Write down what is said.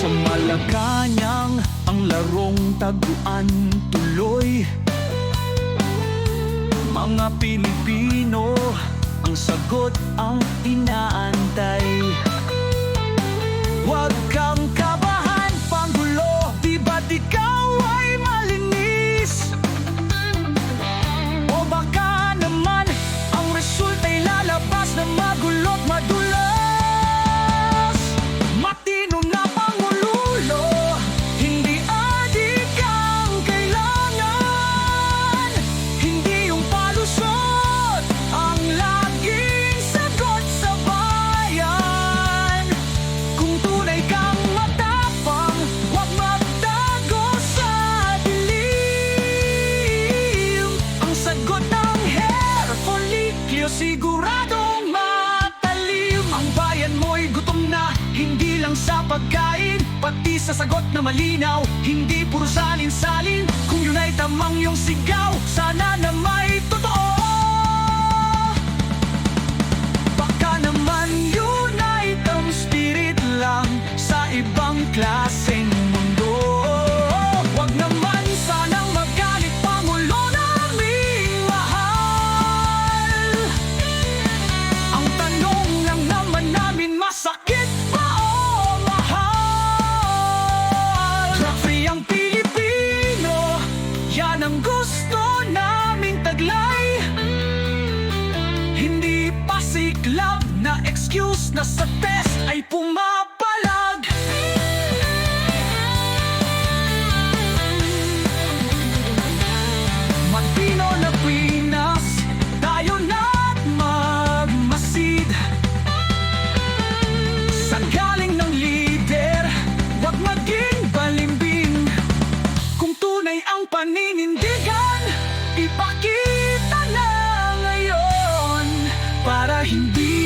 Sa Malacanang ang larong taguan tuloy. Mga Pilipino ang sagot ang inaantay. sa pagkain Pati sa sagot na malinaw. Hindi puro salin-salin Kung yun ay tamang yung sigaw Sana na may totoo. Baka naman yun ay spirit lang Sa ibang klase. imbis na sa test ay pumapalag. Matino na Pinas, tayo na't magmasid. Sa galing ng lider, wag maging balimbing. Kung tunay ang paninindigan, ipakita na ngayon Para hindi